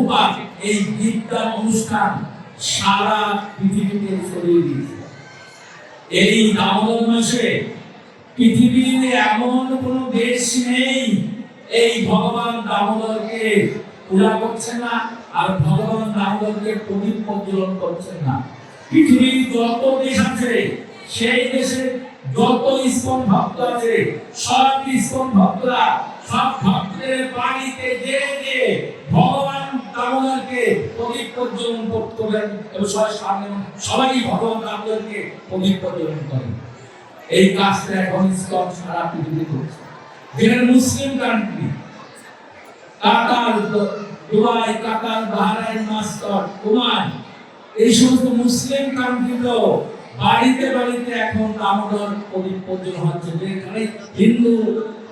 প্রভুপাত এই বিদ্যার অনুষ্ঠান সারা পৃথিবীতে ছড়িয়ে দিয়েছে। এই দামোদর মাসে পৃথিবীর এমন কোন দেশ নেই, এই ভগবান দামোদরকে পূজা করছে না আর ভগবান দামোদরকে প্রদীপ প্রজ্বলন করছে না। পৃথিবীর যত দেশ আছে, সেই দেশে যত ইস্কন ভক্ত আছে, সব ইস্কন ভক্তরা সব ভক্তদের বাড়িতে যে ভগবান এবং সবাই সামনে সবাই ভগবান করেন। এই কাজটা এখন সারা করছে যেখানে মুসলিম country Qatar, Dubai, Qatar master এই সমস্ত মুসলিম কান্ট্রিগুলো বাড়িতে বাড়িতে এখন দামোদর প্রদীপ প্রজ্বলন হচ্ছে। যেখানে হিন্দু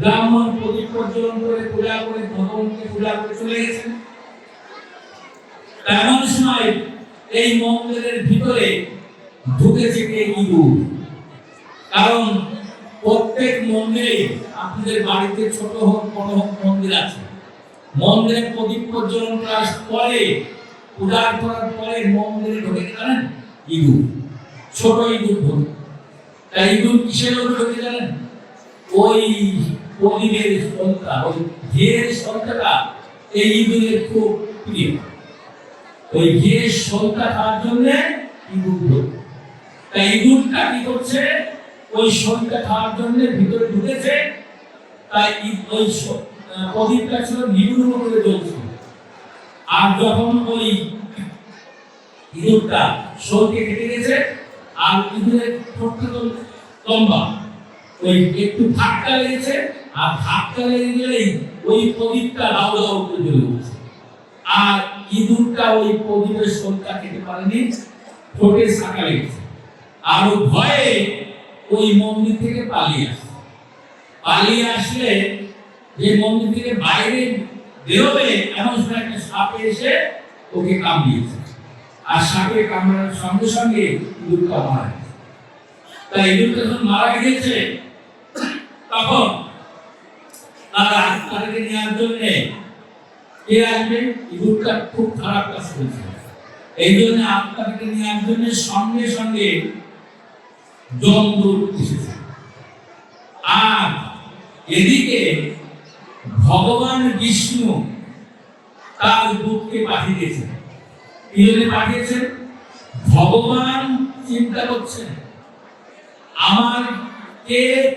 ব্রাহ্মণ প্রদীপ প্রজ্বলন করে পূজা করে ভগবানকে পূজা করে চলে গেছেন। এমন সময় এই মন্দিরের ভিতরে ঢুকেছে কে ইঁদুর কারণ প্রত্যেক মন্দিরে আপনাদের বাড়িতে ছোট হোক, বড় হোক মন্দির আছে। মন্দিরে প্রদীপ প্রজ্বলন করার পরে, পূজা করার পরে মন্দিরে ঢোকে জানেন? ইঁদুর। ছোট ইঁদুর ঢোকে। তাই ইঁদুর কিসের ঢোকে জানেন? ওই প্রদীপের সংখ্যা ওই ঘিয়ের সংখ্যাটা এই ইঁদুরের খুব প্রিয়। ওই ঘিয়ের সংখ্যা খাওয়ার জন্য ইঁদুর তাই ইঁদুরটা কি করছে? ওই শরীরটা খাওয়ার জন্য ভিতরে ঢুকেছে। তাই ওই প্রদীপটা ছিল নিগুড় করে জ্বলছিল আর যখন ওই ইঁদুরটা শরীরকে কেটে গেছে, আর ইঁদুরের ঠোঁটটা তো লম্বা, ওই একটু ধাক্কা লেগেছে আর ধাক্কা লেগে গেলেই ওই লাউ লাউ করে জ্বলে উঠছে। আর ইঁদুরটা ওই প্রদীপের শরীরটা খেতে পারেনি, ঠোঁটে শাখা লেগেছে। আর ভয়ে ওই মন্দির থেকে পালিয়ে আসে। পালিয়ে আসলে যে মন্দির থেকে বাইরে বেরোবে, এমন সময় একটা সাপে এসে ওকে কামড়িয়েছে। আর সাপে কামড়ানোর সঙ্গে সঙ্গে ইঁদুরটা মারা গেছে। তাই ইঁদুরটা যখন মারা গিয়েছে, তখন তার আত্মাকে নেওয়ার জন্য কে আসবে? খুব খারাপ কাজ করেছে। এই জন্য নেওয়ার জন্য সঙ্গে সঙ্গে এসেছে। আর এদিকে ভগবান বিষ্ণু তার দূতকে পাঠিয়েছেন কি জন্য পাঠিয়েছেন ভগবান চিন্তা করছেন। আমার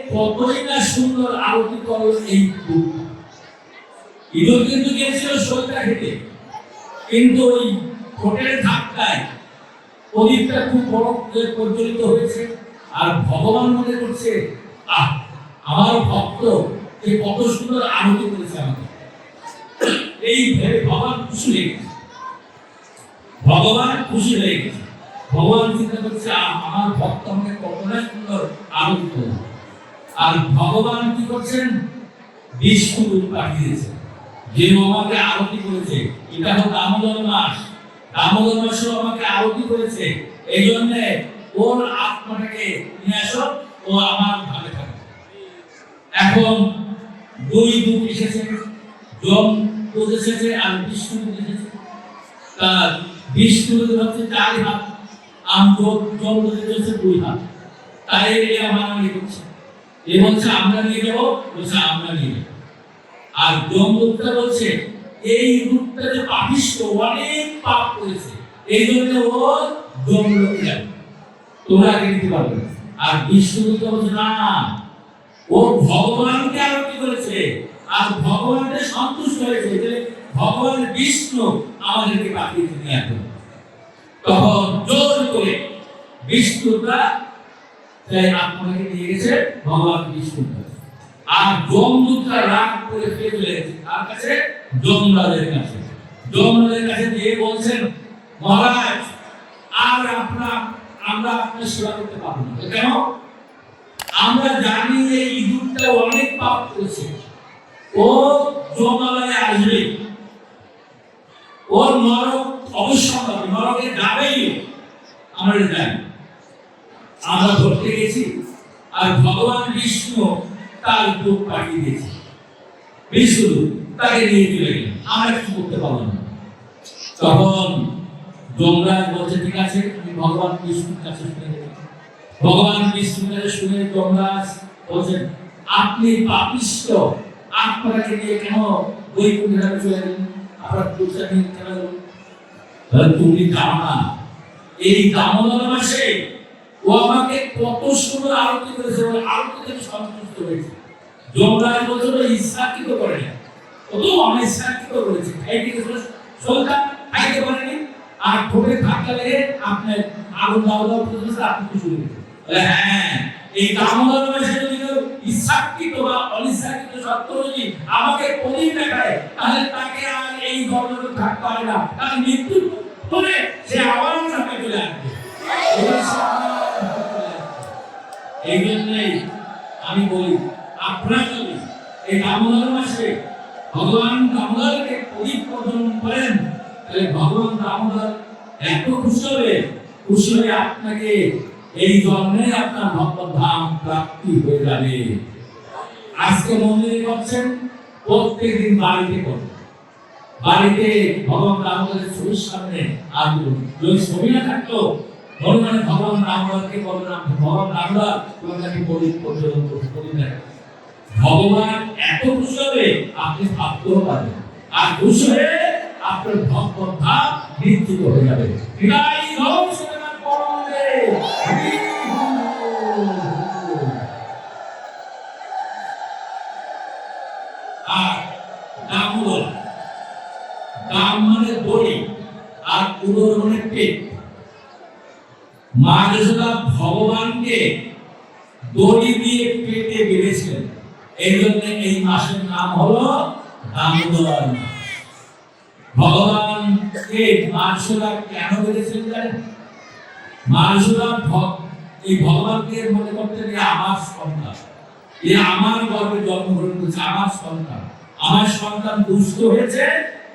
কতই না সুন্দর আরতি করো এই দূত ইঁদুর কিন্তু গিয়েছিল সইটা খেতে। কিন্তু ওই ঠোঁটের ধাক্কায় প্রদীপটা খুব বড় প্রজ্বলিত হয়েছে আর ভগবান মনে করছে, আহ, আমার ভক্ত যে কত সুন্দর আরতি করেছে আমাকে। এই ভেবে ভগবান খুশি হয়ে গেছে। ভগবান খুশি হয়ে গেছে। ভগবান চিন্তা করছে আমার ভক্ত আমাকে কতটা সুন্দর আরতি আর ভগবান কি করছেন? বিষ্ণু পাঠিয়েছেন যে আমাকে আরতি করেছে, এটা হলো দামোদর মাস। দামোদর মাসেও আমাকে আরতি করেছে। এই জন্য ওর আত্মাটাকে নিয়ে আসো, ও আমার ভাবে থাকে এখন দুই দুঃখ এসেছে, যম এসেছে আর বিষ্ণু এসেছে। তার বিষ্ণু হচ্ছে চার হাত, আর যম যম হচ্ছে দুই হাত। তাই এই আমার ইয়ে করছে এ বলছে আমরা নিয়ে যাব বলছে আমরা নিয়ে যাব আর ব্রহ্মদূতটা বলছে, এই রূপটা যে পাপিষ্ট অনেক পাপ করেছে। এই জন্য ও ব্রহ্মলোকে যাবে। আগে নিতে পারবে আর বিষ্ণুদূত বলছে, না ও ভগবানকে আরতি করেছে। আর ভগবানের সন্তুষ্ট হয়েছে। যে ভগবান বিষ্ণু আমাদেরকে পাঠিয়েছে নিয়ে আসবে। তখন জোর করে বিষ্ণুটা তাই আপনাকে নিয়ে গেছে ভগবান বিষ্ণু। আর যমদূতরা রাগ করে ফেলে তার কাছে? যমরাজের কাছে। যমরাজের কাছে গিয়ে বলছেন, মহারাজ, আর আপনার আমরা আপনার সেবা করতে পারব না। কেন? আমরা জানি যে ইঁদুরটা অনেক পাপ করেছে। ও যমরাজে আসবে। ওর নরক অবশ্যম্ভাবী, নরকে যাবেই। আমরা জানি। আমরা ধরতে গেছি আর ভগবান বিষ্ণু তার দুধ পাঠিয়ে দিয়েছে। বিষ্ণু তাকে নিয়ে চলে গেলেন। আমরা কিছু করতে পারলাম না। তখন যমরাজ বলছে, ঠিক আছে তুমি ভগবান বিষ্ণুর কাছে শুনে ভগবান বিষ্ণুর কাছে শুনে যমরাজ বলছেন আপনি পাপিষ্ট। আপনাকে নিয়ে কেন ওই বৈকুণ্ঠে চলে গেলেন? আপনার পূজা নিয়ে কেন? তুমি জানো না এই দামোদর মাসে ও আমাকে কত সুন্দর আরতি করেছে ওই আমি সন্তুষ্ট যমরাজ বলছিল ইচ্ছাকৃত করে না ও তো ইচ্ছাকৃত করেছে খাইতে গেছিল সলকা খাইতে পারেনি আর ঠোঁটে ধাক্কা লেগে আপনার আগুন দাও দাও করতেছে আপনি খুশি হয়ে, এই দামোদর মাসে যদি কেউ ইচ্ছাকৃত বা অনিচ্ছাকৃত সত্য যদি আমাকে প্রদীপ দেখায়, তাহলে তাকে আর এই গর্বে থাকতে পারে না। তার খুশি হবে, খুশি হয়ে আপনাকে এই জন্মে আপনার ভগবত ধাম প্রাপ্তি হয়ে যাবে। আজকে মন্দিরে করছেন প্রত্যেকদিন বাড়িতে করবেন। বাড়িতে ভগবান রামদের ছবির সামনে আনবেন যদি ছবি না থাকতো, মনে মনে ভগবান বলবেন আমি ভগবান রামদাস তোমাকে বলি পর্যন্ত করি না ভগবান এত খুশি হবে, আপনি ভাবতেও পারবেন আর খুশি হয়ে আপনার ভাব নিশ্চিত হয়ে যাবে। আর মানে মানে পেট ভগবানকে দড়ি দিয়ে পেটে বেঁধেছিলেন। এই জন্য এই মাসের নাম হলো দামোদর মাস। ভগবানকে মা কেন বেঁধেছিলেন জানেন? মা যশোদা ভ- এই ভগবানকে মনে করতেন আমার সন্তান। এ আমার গর্ভে জন্মগ্রহণ করেছে, আমার সন্তান। আমার সন্তান দুষ্ট হয়েছে,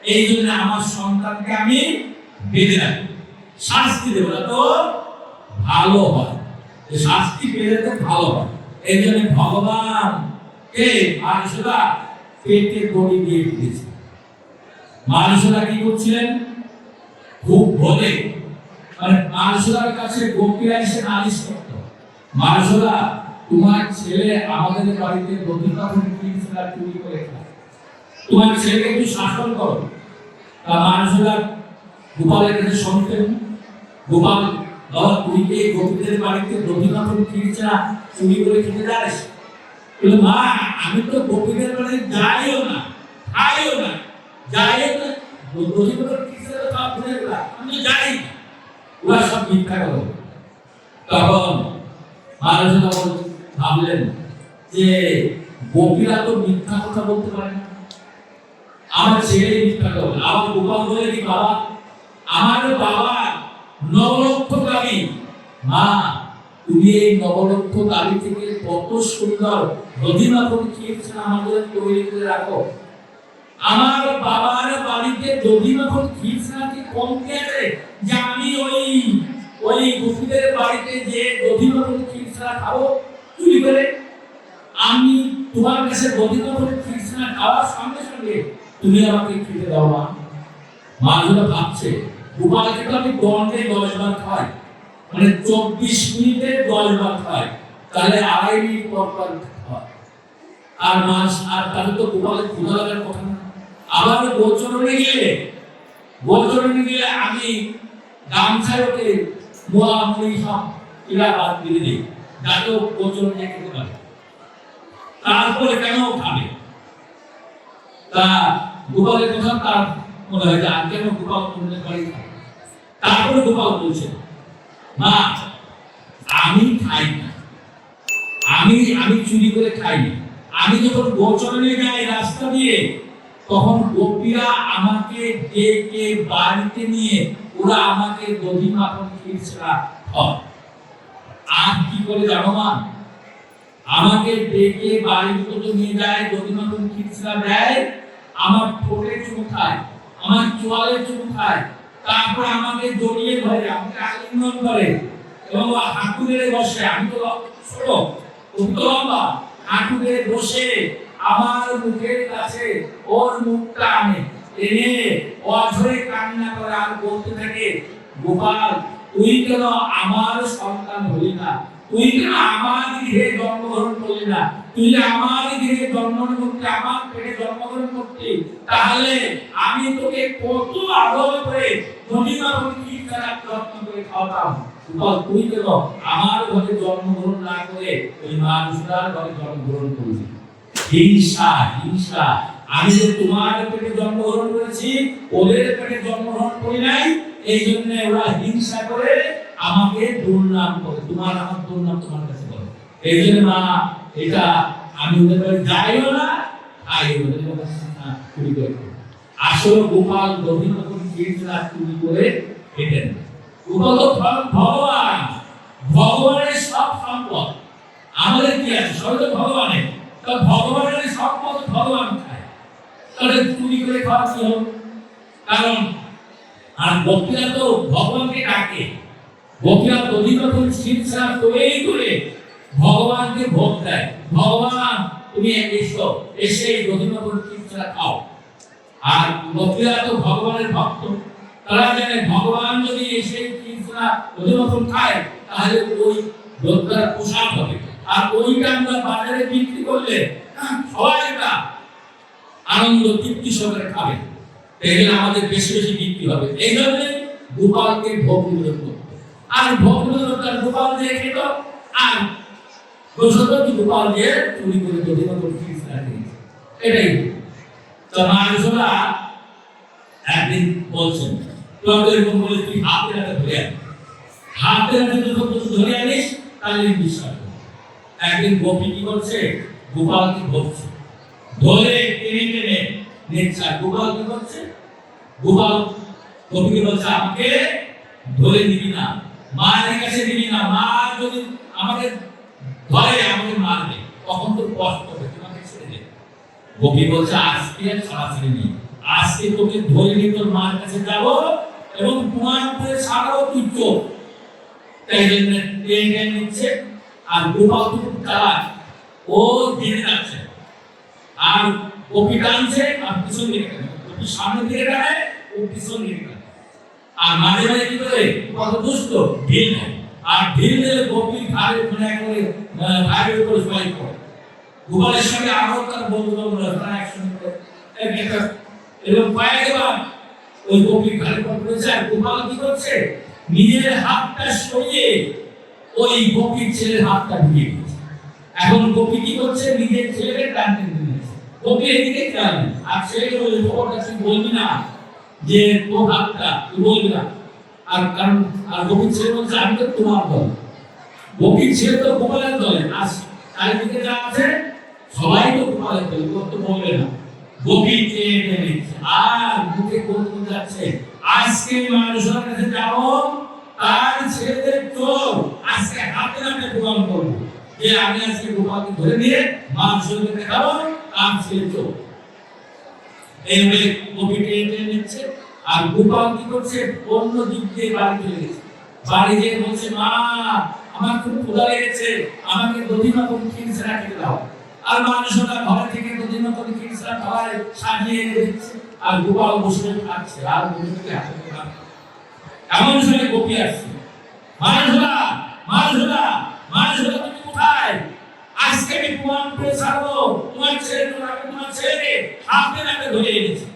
এই জন্য আমার সন্তানকে আমি বেঁধে রাখি শাস্তি দেবো না তো, ভালো হয়। শাস্তি পেলে তো ভালো হয়। এই জন্য ভগবান কে মানুষরা পেটে দড়ি দিয়ে দিয়েছে মানুষরা কি করছিলেন? খুব ভোলে মানে মানুষরার কাছে গোপীরা এসে নালিশ করত। মানুষরা, তোমার ছেলে আমাদের বাড়িতে কিনছিল চুরি করে তোমার ছেলেকে একটু শাসন করো। তা মানুষরা, গোপালের কাছে শুনতেন গোপাল বাবা তুই কি গোপীদের বাড়িতে করে কিনছে চুরি করে খেতে যাস মা, আমি তো গোপীদের বাড়ি যাইও না, খাইও না। যাই ভাবলেন যে গোপীরা তো মিথ্যা কথা বলতে পারে আমার ছেলে মিথ্যা কথা আমার গোপাল বলে কি বাবা? আমার বাবা নবলক্ষ কালী মা, তুমি এই নবলক্ষ কালী থেকে কত সুন্দর রদিমা করে খেয়েছেন আমাদের তৈরি করে রাখো। বাড়িতে যদি যখন খিরসাকে কম গেছে যে আমি ওই ওই গোপীদের বাড়িতে যে দধি যখন খিরসা খাব, চুরি করে, আমি তোমার কাছে দধি যখন খিরসা খাওয়ার সঙ্গে সঙ্গে তুমি আমাকে খেতে দাও মা। মানুষরা ভাবছে গোপালকে তো আমি দণ্ডে দশ বার খাই মানে চব্বিশ মিনিটে দশ বার খাই, তাহলে আড়াই মিনিট পর পর আর মাছ, আর তাহলে তো গোপালের ক্ষুধা লাগার কথা আবার গোচরণে গেলে গোচরণে গেলে আমি সব দিয়ে দিই, যাতে গোচরণে খেতে পারে। তারপরে কেন খাবে? তা গোপালের কথা তার মনে হয় যে, আর কেন গোপাল বাড়ি খাবে? তারপরে গোপাল বলছে, মা, আমি খাই না। আমি আমি চুরি করে খাই না আমি যখন গোচরণে যাই রাস্তা দিয়ে তখন গোপীরা আমাকে ডেকে বাড়িতে নিয়ে ওরা আমাকে দধি মাখন খিরছড়া হয় আর কি করে জানো মা? আমাকে ডেকে বাড়ির মতো নিয়ে যায় দধি মাখন খিরছড়া দেয়। আমার ঠোঁটে চুমু খায়, আমার চোয়ালে চুমু খায়। তারপর আমাকে জড়িয়ে ধরে, আমাকে আলিঙ্গন করে এবং হাঁটু গেড়ে বসে। আমি তো ছোট তো লম্বা। হাঁটু গেড়ে বসে আমার মুখের কাছে ওর মুখটা আনে এনে অঝরে কান্না করে আর বলতে থাকে, গোপাল, তুই কেন আমার সন্তান হলি না? তুই কেন আমার গৃহে জন্মগ্রহণ করলি না? তুই আমার গৃহে জন্মগ্রহণ করতে আমার পেটে জন্মগ্রহণ করতে তাহলে আমি তোকে কত আদর করে ধনীমা কি তারা যত্ন করে খাওয়াতাম। গোপাল, তুই কেন আমার ঘরে জন্মগ্রহণ না করে ওই মানুষটার ঘরে জন্মগ্রহণ করলি? হিংসা হিংসা। আমি যে তোমার পেটে জন্মগ্রহণ করেছি, ওদের পেটে জন্মগ্রহণ করি নাই, এই জন্য ওরা হিংসা করে আমাকে দুর্নাম করে। তোমার আমার দুর্নাম তোমার কাছে করে। এই জন্য মা, এটা আমি ওদের বাড়ি যাইও না খাই ওদের চুরি করে। আসলে গোপাল দধিমত কীর্তনা চুরি করে খেতেন গোপাল ভগবান। ভগবানের সব সম্পদ। আমাদের কি আছে? সবাই তো ভগবানের। তা ভগবানের সম্পদ ভগবান খায়। তাহলে চুরি করে খাওয়া কি কারণ, আর ভক্তিরা তো ভগবানকে ডাকে। ভক্তিরা অধিক রকম শিক্ষা তৈরি করে ভগবানকে ভোগ দেয়। ভগবান, তুমি এসো, এসে এই রবীন্দ্র শিক্ষা খাও। আর ভক্তিরা তো ভগবানের ভক্ত। তারা জানে ভগবান যদি এসে শিক্ষা অধিরকম খায়, তাহলে ওই লোকটার পোশাক হবে। আর ওইটা আমরা বাজারে বিক্রি করলে সবাই এটা। আনন্দ তৃপ্তি সহকারে খাবে। এই আমাদের বেশি বেশি বিক্রি হবে। এই জন্য গোপালকে ভোগ নিবেদন আর ভোগ নিবেদন গোপাল দিয়ে খেত আর বসত গোপাল দিয়ে চুরি করে এটাই। তো মানুষরা একদিন বলছেন তুই হাতে হাতে ধরে আন। হাতে হাতে ধরে আনিস, তাহলে বিশ্বাস। একদিন গোপী কি করছে? গোপালকে ধরছে। ধরে টেনে টেনে নিচ্ছে গোপাল কি করছে? গোপাল গোপীকে বলছে, আমাকে ধরে দিবি না। মায়ের কাছে দিবি না। মা যদি আমাকে ধরে, আমাকে মারবে, তখন তো কষ্ট হবে। তোমাকে ছেড়ে দে। গোপী বলছে, আজকে আর সরাসরি নেই। আজকে তোকে ধরে নিয়ে তোর মার কাছে যাব এবং তোমার উপরে ছাড়াও তুই চোখ। তাই জন্য টেনে নিচ্ছে। আর গোপাল তো খুব ও ধীরে যাচ্ছে। আর কপি টানছে আর পিছন দিকে টানে। সামনে দিকে টানে, ও পিছন দিকে টানে। আর মাঝে মাঝে কি করে? কত দুষ্ট, ঢিল আর ঢিল দিলে কপি ঘাড়ে ওখানে করে ঘাড়ের উপরে সবাই করে গোপালের সঙ্গে আরও তার বন্ধু বান্ধবরা তারা একসঙ্গে এরকম কয়েকবার ওই কপি ঘাড়ে পড়েছে আর গোপাল কি করছে? নিজের হাতটা সরিয়ে ওই গোপীর ছেলের হাতটা ঢুকিয়ে দিয়েছে। এখন গোপী কি করছে? নিজের ছেলেকে টানতে দিয়েছে গোপী এদিকে খেয়াল। আর ছেলেকে বলে খবরটা তুই বলবি না যে তোর হাতটা, তুই বলবি না। আর কারণ, আর গোপীর ছেলে বলছে, আমি তো তোমার দল। গোপীর ছেলে তো গোপালের দলে। আর চারিদিকে যা আছে, সবাই তো গোপালের দলে, কেউ তো বলবে না। গোপী চেয়ে আর মুখে কোন যাচ্ছে? আজকে মানুষের কাছে যাব তার ছেলেদের চোখ আজকে হাতে হাতে প্রমাণ করব। যে আমি আজকে গোপালকে ধরে নিয়ে মাছ মানুষের দেখাবো তার ছেলে চোখ এইভাবে নিচ্ছে, আর গোপাল কি করছে? অন্য দিক দিয়ে বাড়ি চলে গেছে। বাড়ি গিয়ে বলছে, মা, আমার খুব লেগেছে, আমাকে দধিমা করে খিরসা খেতে দাও। আর মানুষরা ঘরে থেকে সাজিয়ে দিচ্ছে আর গোপাল বসে খাচ্ছে আর খাচ্ছে। এমন সময় গোপী আসছে। মানুষরা মানুষরা মানুষরা তুমি কোথায়? আজকে আমি প্রমাণ করে ছাড়বো। তোমার ছেলে তোমার তোমার ছেলে হাতে নাতে ধরে এনেছে।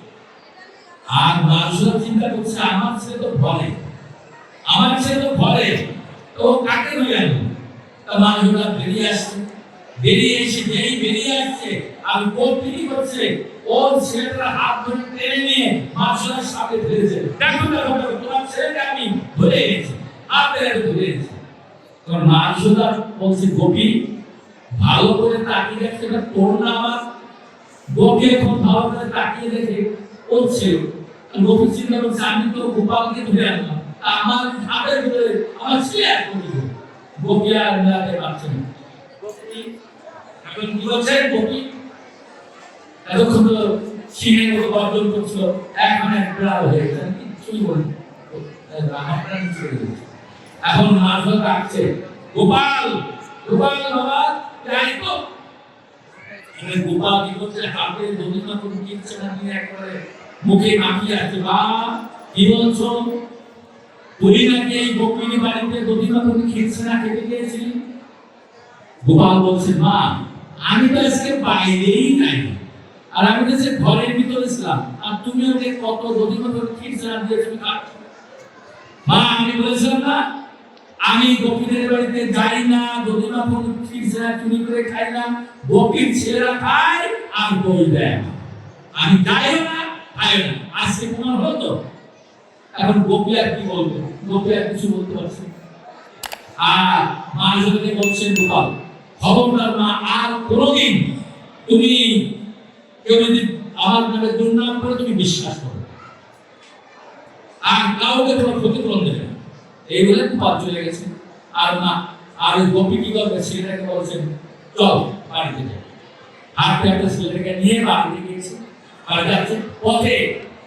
আর মানুষরা চিন্তা করছে, আমার ছেলে তো ভরে আমার ছেলে তো ভরে তো কাকে ধরে আনব? তা মানুষরা বেরিয়ে আসছে। বেরিয়ে এসে যেই বেরিয়ে আসছে, আর ও কি করছে ওর ছেলেটা হাত ধরে টেনে নিয়ে মানুষের সাথে ফেলেছে দেখো দেখো তোমার ছেলেকে আমি ধরে এনেছি, হাতে ধরে এনেছি। বলছে, গোপী, ভালো করে তাকিয়ে দেখছে এটা তোর না আমার। গোপী এখন ভালো করে তাকিয়ে দেখে বলছে গোপী চিন্তা করছে, আমি তো গোপালকে ধরে আনলাম। আমার হাতের ভিতরে, আমার ছেলে এক গোপী আর পারছে না। গোপী, এখন কি হচ্ছে গোপী এতক্ষণ তো সিংহের মতো গর্জন করছিল এখন এক বিড়াল হয়ে গেছে কিছুই বলি এখন ডাকছে গোপাল গোপাল বাবা, যাই তো। গোপাল কি করছে? হাতে কিনছে না নিয়ে একবারে মুখে মাখিয়ে আছে? বা, কি বলছো? তুই নাকি এই গোপিনী বাড়িতে দধিমা করে খিরছে না, খেতে গিয়েছিলি? গোপাল বলছে, মা, আমি তো আজকে বাইরেই নাই আর আমি সে ঘরের ভিতরে ছিলাম, আর তুমি আমাকে কত দধিমা করে খিরছে না দিয়ে তুমি মা, আমি বলেছিলাম না, আমি গোপীদের বাড়িতে যাই না দধিমা কোন খিরছে চুরি করে খাই না, গোপীর ছেলেরা খায় আর বই দেয় আমি যাইও না, খাইও না। আজকে তোমার হতো এখন গোপী আর কি বলবে? গোপী আর কিছু বলতে পারছে। আর মানুষকে বলছেন গোপাল, খবরদার মা, আর কোনোদিন তুমি কেউ যদি আমার নামে দুর্নাম করে, তুমি বিশ্বাস করো। আর কাউকে তোমার ক্ষতিপূরণ দেবে এই বলে গোপাল চলে গেছে। আর মা আর ওই গোপী কি করবে? ছেলেটাকে বলছেন, চল, বাড়িতে যাই। হাঁটতে হাঁটতে ছেলেটাকে নিয়ে বাড়িতে গিয়েছে। আর যাচ্ছে, পথে।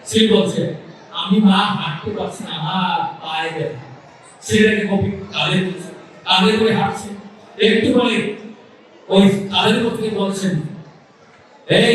সে বলছে, আমি মা, হাঁটতে পারছি না, আমার পায়ে ব্যথা। ছেলেটাকে গোপী কাঁধে তুলছে, কাঁধে করে হাঁটছে। একটু পরে ওই কাঁধের থেকে বলছেন, এই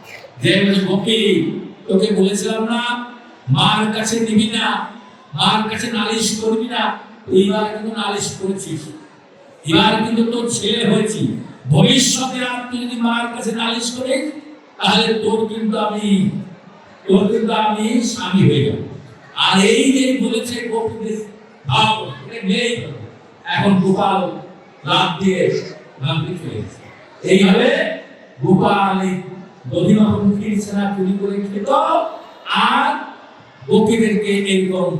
তোকে বলেছিলাম না, মার কাছে নিবি না, মার কাছে নালিশ করবি না, এইবার কিন্তু নালিশ করেছিস। এবার কিন্তু তোর ছেলে হয়েছি। ভবিষ্যতে আর তুই যদি মার কাছে নালিশ করিস, তাহলে তোর কিন্তু আমি, তোর কিন্তু আমি স্বামী হয়ে যাব। আর এই যে বলেছে গোপীদের এখন গোপাল লাভ দিয়ে ভাবতে চলে এইভাবে গোপাল এই দধিমাখন ফিরছে না চুরি করে খেত আর গোপীদেরকে এরকম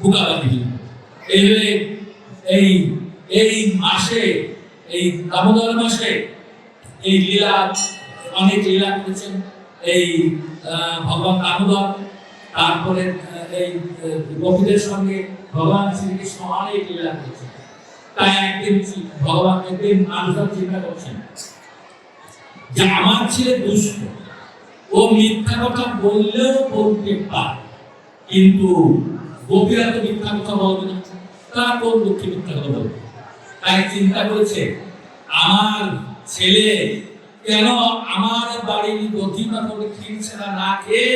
বোকাবাদি এইভাবে এই এই মাসে, এই দামোদর মাসে এই লীলা, অনেক লীলা করেছেন। এই ভগবান দামোদর, তারপরে এই গোপীদের সঙ্গে ভগবান শ্রীকৃষ্ণ অনেক লীলা করেছেন। তাই একদিন ভগবান একদিন মানুষরা চিন্তা করছেন যে আমার ছেলে দুষ্ট, ও মিথ্যা কথা বললেও বলতে পারে, কিন্তু গোপীরা তো মিথ্যা কথা বলবে না। তারা কোন দুঃখে মিথ্যা কথা বলবে? তাই চিন্তা করেছে, আমার ছেলে কেন আমার বাড়ির দধিমা করে খিরছেনা না খেয়ে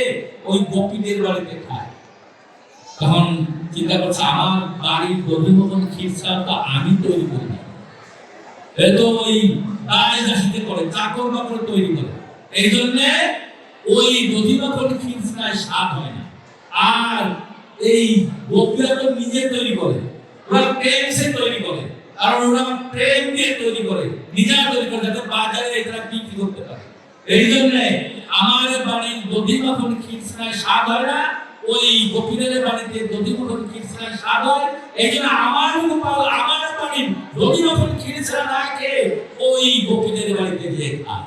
ওই গোপীদের বাড়িতে খায়? তখন চিন্তা করছে, আমার বাড়ির দধিমা করে খিরছেনা তো আমি তৈরি করি না তো ওই দাসিতে করে, চাকর বাকর তৈরি করে। এই জন্যে ওই দধিমা করে স্বাদ হয় না। আর এই তো নিজে তৈরি করে, ওরা প্রেম তৈরি করে, কারণ ওরা প্রেম দিয়ে তৈরি করে, নিজেরা তৈরি করে, যাতে বাজারে এটা বিক্রি করতে পারে। এই জন্য আমার বাড়ির দধি মাখন খিরসনায় স্বাদ হয় না ওই গোপীদের বাড়িতে দধি মাখন খিরসনায় স্বাদ হয়, এই জন্য আমার গোপাল আমার বাড়ির দধি মাখন খিরসনা না ওই গোপীদের বাড়িতে গিয়ে খায়।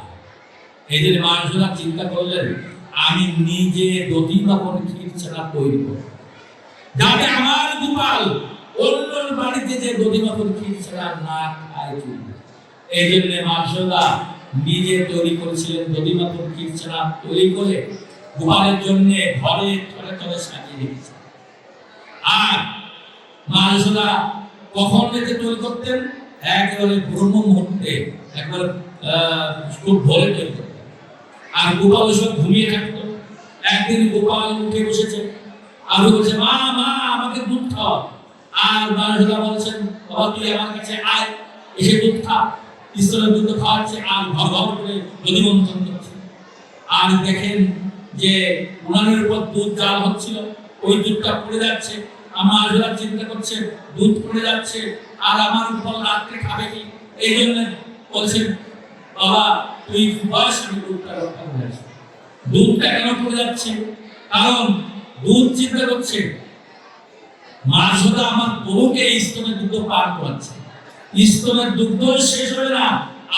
এই জন্য মানুষরা চিন্তা করলেন, আমি নিজে দধি খিরসনা তৈরি করব। যাতে আমার গোপাল অন্যর বাড়িতে যে দধি মাখন খিরসনা না খায় চলবে এই জন্য মানুষরা নিজে তৈরি করেছিলেন দধিমাতন কীর্চনা তৈরি করে। গোপালের জন্য ঘরে ঘরে ঘরে সাজিয়ে রেখেছে। আর মা যশোদা কখন এতে তৈরি করতেন? একেবারে ব্রহ্ম মুহূর্তে, একবারে খুব ভোরে তৈরি করতেন। আর গোপাল সব ঘুমিয়ে থাকতো। একদিন গোপাল উঠে বসেছে। আর বলছে, মা মা, আমাকে দুধ খাও। আর মা যশোদা বলছেন, বাবা, তুই আমার কাছে আয়, এসে দুধ খা। ঈশ্বরের দুধ খাওয়াচ্ছে, আর ঘর করে নদী করছে। আর দেখেন যে উনানের উপর দুধ জাল হচ্ছিল, ওই দুধটা পড়ে যাচ্ছে। আমার যারা চিন্তা করছে, দুধ পড়ে যাচ্ছে, আর আমার উপর রাত্রে খাবে কি? এই জন্য বলছেন, বাবা, তুই বয়স আমি দুধটা রক্ষা করে। দুধটা কেন পড়ে যাচ্ছে? কারণ দুধ চিন্তা করছে, মা যশোদা আমার প্রভুকে এই স্তনের দুধ পান করাচ্ছে। স্তনের দুগ্ধ শেষ হবে না,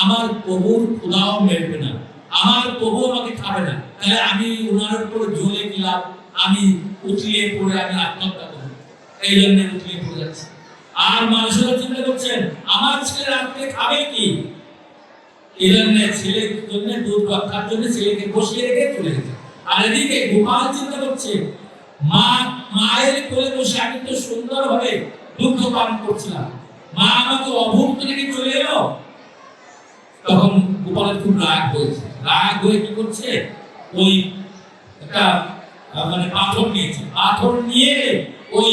আমার প্রভুর ক্ষুধাও মেলবে না, আমার প্রভু আমাকে খাবে না। তাহলে আমি ওনার উপর জ্বলে গেলাম, আমি উতলিয়ে পড়ে আমি আত্মহত্যা করব এই জন্য উতলিয়ে পড়ে যাচ্ছি। আর মানুষেরা চিন্তা করছেন, আমার ছেলে রাত্রে খাবে কি? এই জন্য ছেলের জন্য দুধ রক্ষার জন্য ছেলেকে বসিয়ে রেখে চলে আর এদিকে গোপাল চিন্তা করছে, মা মায়ের কোলে বসে আমি তো সুন্দরভাবে দুগ্ধ করছিলাম। মা আমাকে অভুক্ত রেখে চলে এলো। তখন গোপালের খুব রাগ হয়েছে। রাগ হয়ে কি করছে? ওই একটা মানে পাথর নিয়েছে। পাথর নিয়ে ওই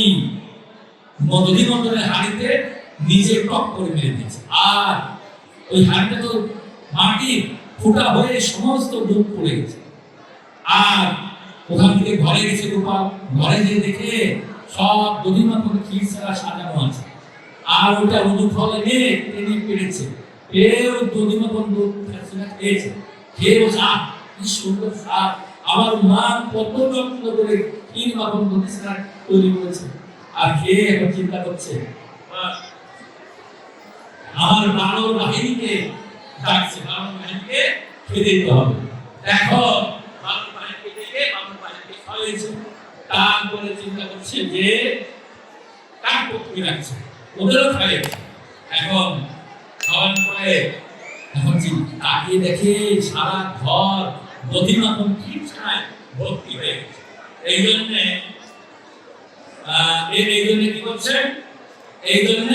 মদনী মন্ডলের হাড়িতে নিজে টক করে মেরে দিয়েছে। আর ওই হাড়িটা তো মাটি ফুটা হয়ে সমস্ত দুধ পড়ে গেছে। আর ওখান থেকে ঘরে গেছে গোপাল ঘরে যে দেখে সব দধিমা করে ক্ষীর ছাড়া সাজানো আছে। আর ওটা উদু ফলে নিয়ে টেনে পেরেছে। পেয়ে ওই দধিমা কোন দুধ খেয়েছে খেয়ে আহ কি আমার মা কত যত্ন করে ক্ষীর মাখন ছাড়া তৈরি করেছে। আর খেয়ে এখন চিন্তা করছে? আমার বানর বাহিনীকে ডাকছে বানর বাহিনীকে খেতে দিতে হবে। খাওয়াইছে। তারপরে চিন্তা করছে যে, কার পক্ষে রাখছে ওদেরও খাইয়েছে এখন খাওয়ার পরে এখন তাকিয়ে দেখে সারা ঘর কি ছায় ভর্তি হয়ে এই জন্যে এই জন্য কি করছেন এই জন্য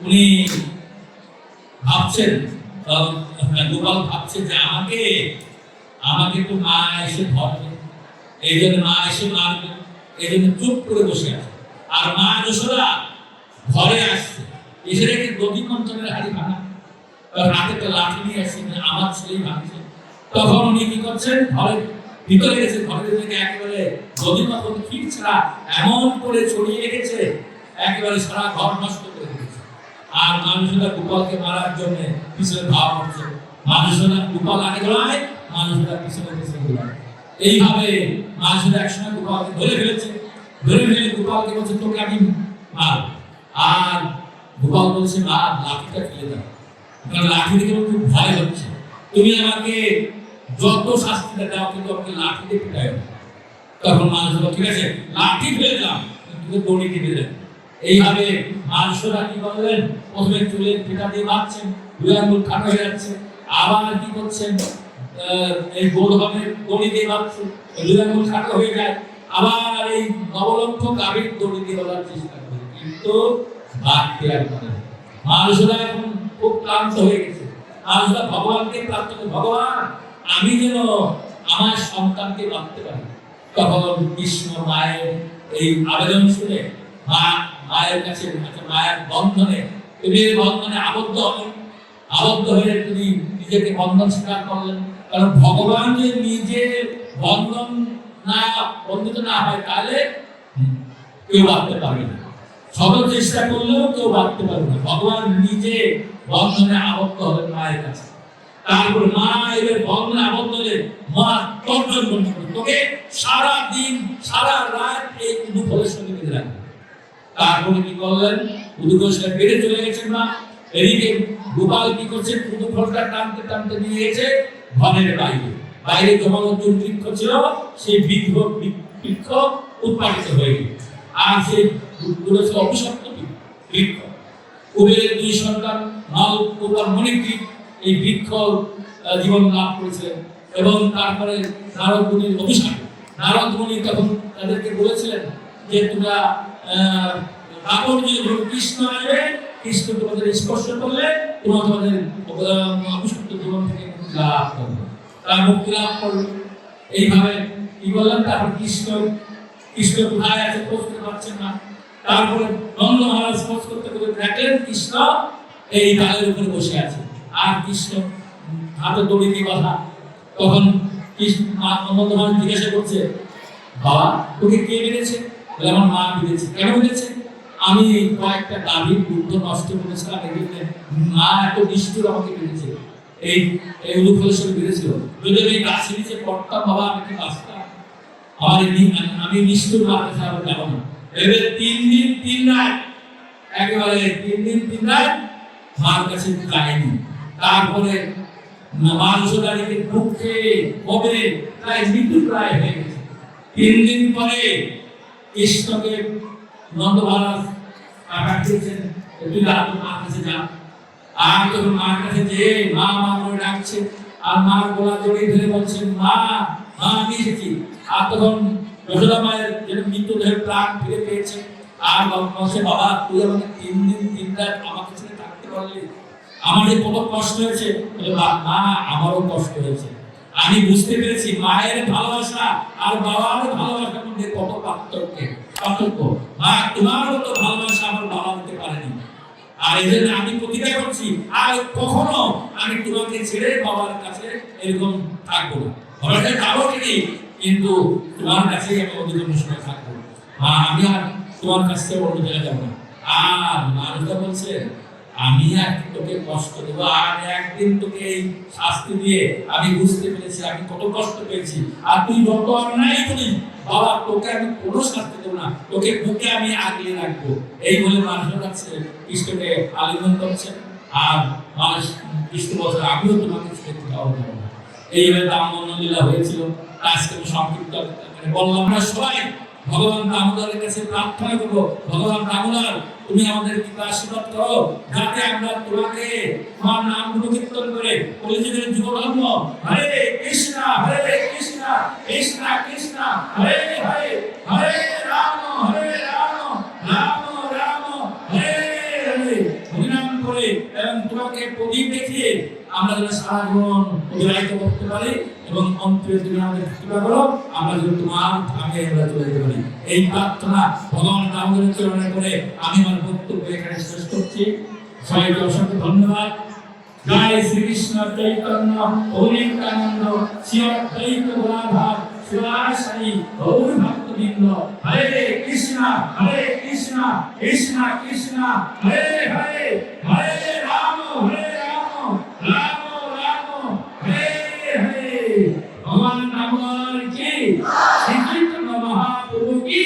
উনি ভাবছেন গোপাল ভাবছে যে আমাকে আমাকে তো মা এসে ধরবে এই জন্য মা এসে মারবে এই জন্য চুপ করে বসে আছে। আর মা যশোদা ঘরে আসছে। এসে রেখে দধি মন্থনের হাড়ি ভাঙা। হাতে একটা লাঠি নিয়ে আসছে আমার ছেলেই ভাঙছে। তখন উনি কি করছেন? ঘরে ভিতরে গেছে ঘরের থেকে একেবারে দধি মন্থন ক্ষীর ছাড়া এমন করে ছড়িয়ে রেখেছে, একেবারে সারা ঘর নষ্ট করে দিয়েছে আর মানুষরা গোপালকে মারার জন্য পিছনে ভাব হচ্ছে মানুষরা গোপাল আগে দৌড়ায় মানুষরা পিছনে পিছনে দৌড়ায় এইভাবে মানুষরা একসময় গোপালকে ধরে ফেলেছে। ধরে ফেলে গোপালকে বলছে, তোকে আমি মার আর গোপাল বলছে, মা, লাঠিটা ফেলে দাও। কারণ লাঠি দেখে ভয় হচ্ছে। তুমি আমাকে যত শাস্তিটা দাও কিন্তু আমাকে লাঠি দিয়ে তখন মানুষ ঠিক আছে, লাঠি ফেলে কিন্তু দড়ি দেন এইভাবে মানুষরা কি করলেন? প্রথমে দিয়ে দুই আঙ্গুল কাটা হয়ে যাচ্ছে, আবার কি করছেন? এই দড়ি দিয়ে দুই আঙ্গুল কাটা হয়ে যায়, আবার এই নবলক্ষ গাভীর দড়ি দিয়ে বলার চেষ্টা করে কিন্তু মানুষরা এখন খুব ক্লান্ত হয়ে গেছে। মানুষরা ভগবানকে প্রার্থনা ভগবান আমি যেন আমার সন্তানকে বাঁচতে পারি। তখন কৃষ্ণ মায়ের এই আবেদন শুনে মা মায়ের কাছে মায়ের বন্ধনে প্রেমের বন্ধনে আবদ্ধ হলেন আবদ্ধ হয়ে তিনি নিজেকে বন্ধন স্বীকার করলেন কারণ ভগবান যে নিজে বন্ধন না বন্ধিত না হয়, তাহলে কেউ বাঁধতে পারবে না। শত চেষ্টা করলেও কেউ বাঁধতে পারবে না। ভগবান নিজে বন্ধনে আবদ্ধ হলেন মায়ের কাছে। তারপর মা এবার বন্ধনে আবদ্ধ মা তর্জন বন্ধ করে তোকে সারা দিন সারা রাত এই ফলের সঙ্গে বেঁধে রাখবে। তারপরে কি করলেন? ফলের বেড়ে চলে গেছেন মা। এদিকে গোপাল কি করছে? ফলটা টানতে টানতে নিয়ে গেছে ঘরের বাইরে। বাইরে যখন নতুন বৃক্ষ ছিল, সেই বৃক্ষ বৃক্ষ উৎপাদিত হয়ে গেল। আর সেই গুলো ছিল অভিশপ্ত বৃক্ষ। কুবেরের দুই সন্তান, নল কুমার মণিগ্রী এই বৃক্ষ জীবন লাভ করেছিলেন এবং তারপরে নারদ মুনির অভিশাপ নারদ মুনি তখন তাদেরকে বলেছিলেন যে তোমরা রাবণ যে কৃষ্ণ আসবে কৃষ্ণ তোমাদের স্পর্শ করলে তোমরা তোমাদের অভিশপ্ত জীবন থেকে লাভ করবে। তারা মুক্তি লাভ করবে। এইভাবে কি বললাম? তারপর কৃষ্ণ কৃষ্ণ কোথায় আছে করতে পারছেন না। তারপরে নন্দ মহারাজ খোঁজ করতে করতে দেখলেন কৃষ্ণ এই ডালের উপরে বসে আছে। আর কৃষ্ণ হাতে দড়ি দিয়ে কথা, তখন কৃষ্ণ জিজ্ঞাসা করছে, বাবা, তোকে কে মেরেছে? আমার মা মেরেছে। কেন মেরেছে? আমি কয়েকটা গাভীর দুধ নষ্ট করেছিলাম, এই জন্য মা এত নিষ্ঠুর আমাকে মেরেছে। এই এই উলুফলেশ্বর মেরেছিল। যদি আমি গাছের নিচে পড়তাম, বাবা, আমি কি বাঁচতাম। আমার আমি- নিষ্ঠুর যাব না এবার তিন দিন, তিন রাত, একেবারে তিন দিন, তিন রাত, মার কাছে যায়নি। তারপরে মানুষদারিকে দুঃখে কবে প্রায় মৃত্যু প্রায় হয়ে গেছে। তিন দিন পরে কৃষ্ণকে নন্দ মহারাজ টাকা দিয়েছেন তুই রাত মার কাছে যা। আর তখন মার কাছে যে মা মা করে ডাকছে, আর মার গলা জড়িয়ে ধরে বলছেন মা মা, আমি এসেছি। আর তখন যশোদা মায়ের যেন মৃত্যুদেহের প্রাণ ফিরে পেয়েছে। আর বলছে, বাবা, তুই আমাকে তিন দিন তিন রাত আমাকে ছেড়ে থাকতে পারলি? কত কষ্ট হয়েছে? মা, আমারও কষ্ট হয়েছে। আমি বুঝতে পেরেছি, মায়ের ভালোবাসা আর বাবার ভালোবাসার মধ্যে কত পার্থক্য। পার্থক্য। মা তোমার মতো ভালোবাসা আমার বাবা দিতে পারেনি। আর এই জন্য আমি প্রতিজ্ঞা করছি, আর কখনো আমি তোমাকে ছেড়ে বাবার কাছে এরকম থাকব বাবার যাব ঠিকই, কিন্তু তোমার কাছে আমি অধিকাংশ সময় থাকব। মা, আমি আর তোমার কাছ থেকে অন্য জায়গায় যাব না। আর মানুষটা বলছে আমি আর তোকে কষ্ট দেবো, আর একদিন তোকে এই শাস্তি দিয়ে আমি বুঝতে পেরেছি, আমি কত কষ্ট পেয়েছি। আর তুই যত অন্যায় করিস বাবা, তোকে আমি কোনো শাস্তি দেবো না, তোকে বুকে আমি আগলে রাখব। এই বলে মানুষের কাছে কৃষ্ণকে আলিঙ্গন করছেন আর মানুষ কৃষ্ণ বছর আমিও তোমাকে ছেড়ে কোথাও যাব না। এইভাবে রামবর্ণ লীলা হয়েছিল। আজকে আমি সংক্ষিপ্ত আকারে বললাম। আমরা সবাই ভগবান দামোদরের কাছে প্রার্থনা করব। ভগবান দামোদর তুমি আমাদের কৃপা আশীর্বাদ করো, যাতে আমরা তোমাকে তোমার নাম গুণকীর্তন করে কলিযুগের যুবধর্ম, হরে কৃষ্ণ, হরে কৃষ্ণা, কৃষ্ণ, কৃষ্ণা, হরে হরে হরে আমরা যেন সারা জীবন অতিবাহিত করতে পারি এবং অন্তরের তুমি আমাদের কৃপা করো, আমরা যেন তোমার ধামে আমরা চলে যেতে পারি। এই প্রার্থনা ভগবান করে আমি আমার বক্তব্য এখানে শেষ করছি। ধন্যবাদ। জয় শ্রীকৃষ্ণ চৈতন্য শিবাশায়ী গৌর ভক্তবৃন্দ হরে কৃষ্ণ হরে কৃষ্ণ কৃষ্ণ কৃষ্ণ, হরে হরে শ্রীকৃষ্ণ মহাপ্রভু কি?